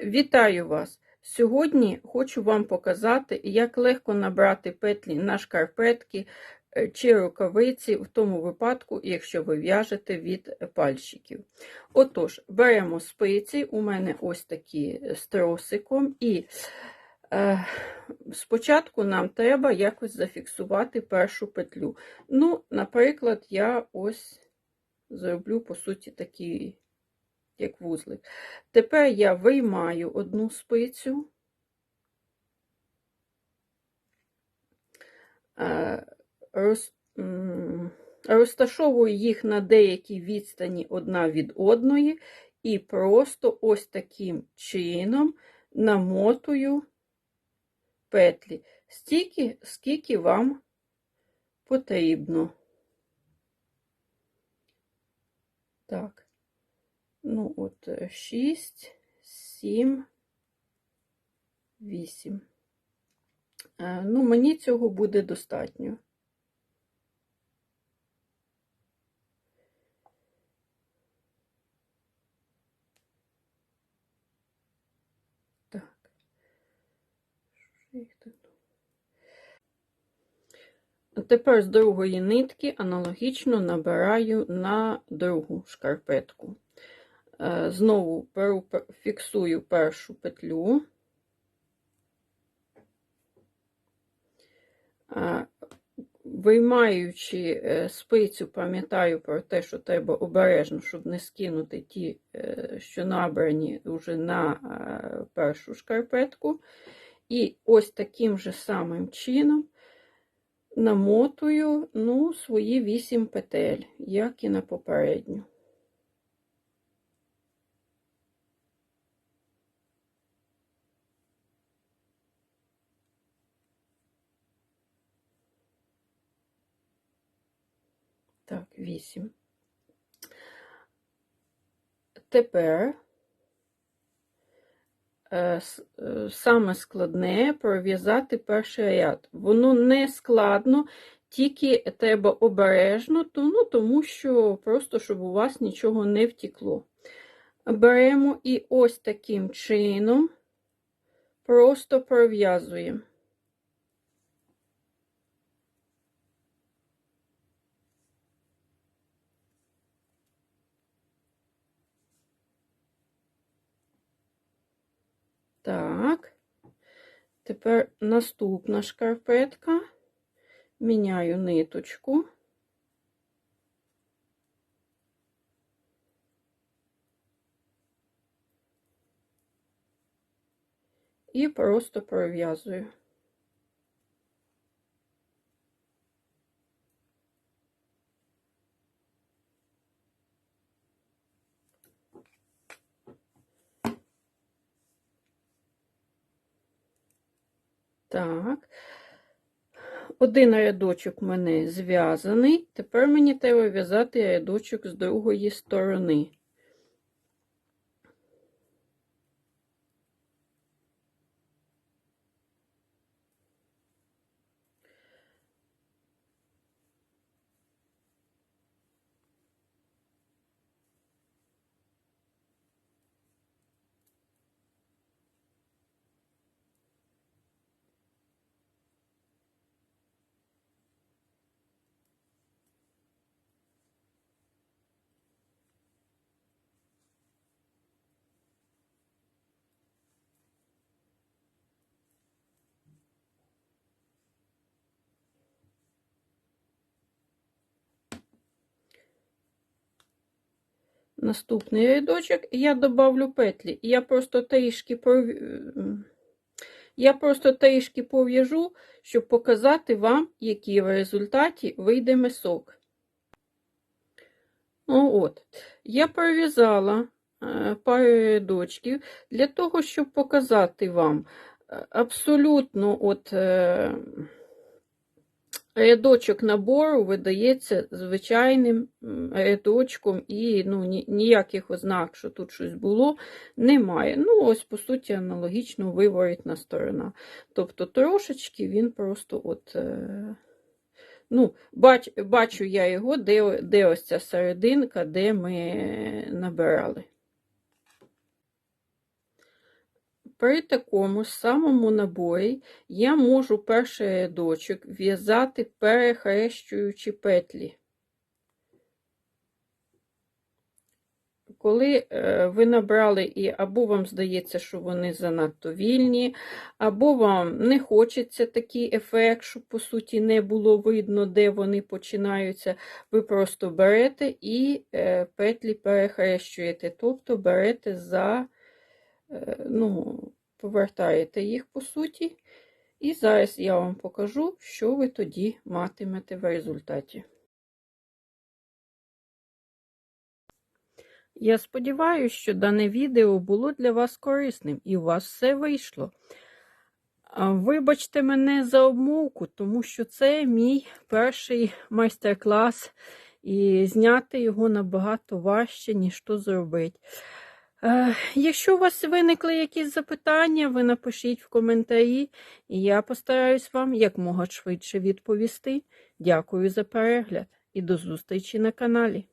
Вітаю вас! Сьогодні хочу вам показати, як легко набрати петлі на шкарпетки е, чи рукавиці в тому випадку, якщо ви в'яжете від пальчиків. Отож, беремо спиці, у мене ось такі з тросиком, і е, спочатку нам треба якось зафіксувати першу петлю. Ну, наприклад, я ось зроблю, по суті, такий як вузлик. Тепер я виймаю одну спицю, е, роз, розташовую їх на деякій відстані одна від одної, і просто ось таким чином намотую петлі, стільки, скільки вам потрібно. Так. Ну, от 6, 7, 8. Ну, мені цього буде достатньо. Так. Тепер з другої нитки аналогічно набираю на другу шкарпетку. Е, знову беру, фіксую першу петлю, е, виймаючи е, спицю, пам'ятаю про те, що треба обережно, щоб не скинути ті, що набрані вже на першу шкарпетку. І ось таким же самим чином намотую ну, свої 8 петель, як і на попередню. Так, 8. Тепер е, е, саме складне пров'язати перший ряд. Воно не складно, тільки треба обережно, ну, тому що просто щоб у вас нічого не втекло. Беремо і ось таким чином просто пров'язуємо. Так, тепер наступна шкарпетка, міняю ниточку. І просто пров'язую. Так. Один рядочок у мене зв'язаний. Тепер мені треба в'язати рядочок з другої сторони. Наступний рядочок, я добавлю петлі. Я просто трішки пров... я просто трішки пов'яжу, щоб показати вам, який в результаті вийде мисок. Ну, от. Я пров'язала е, пару рядочків для того, щоб показати вам е, абсолютно от. Рядочок набору видається звичайним рядочком, і ну, ніяких ознак, що тут щось було, немає. Ну, ось, по суті, аналогічно виворітна сторона. Тобто, трошечки він просто от. Е, ну, бач, Бачу я його, де, де ось ця серединка, де ми набирали. При такому самому наборі я можу перший рядочок в'язати перехрещуючи петлі. Коли е, ви набрали і або вам здається, що вони занадто вільні, або вам не хочеться такий ефект, щоб по суті не було видно, де вони починаються, ви просто берете і е, петлі перехрещуєте, тобто берете за, ну, повертаєте їх по суті. І зараз я вам покажу, що ви тоді матимете в результаті. Я сподіваюся, що дане відео було для вас корисним і у вас все вийшло. Вибачте мене за обмовку, тому що це мій перший майстер-клас, і зняти його набагато важче, ніж то зробити. Е, Якщо у вас виникли якісь запитання, ви напишіть в коментарі, і я постараюсь вам якмога швидше відповісти. Дякую за перегляд і до зустрічі на каналі.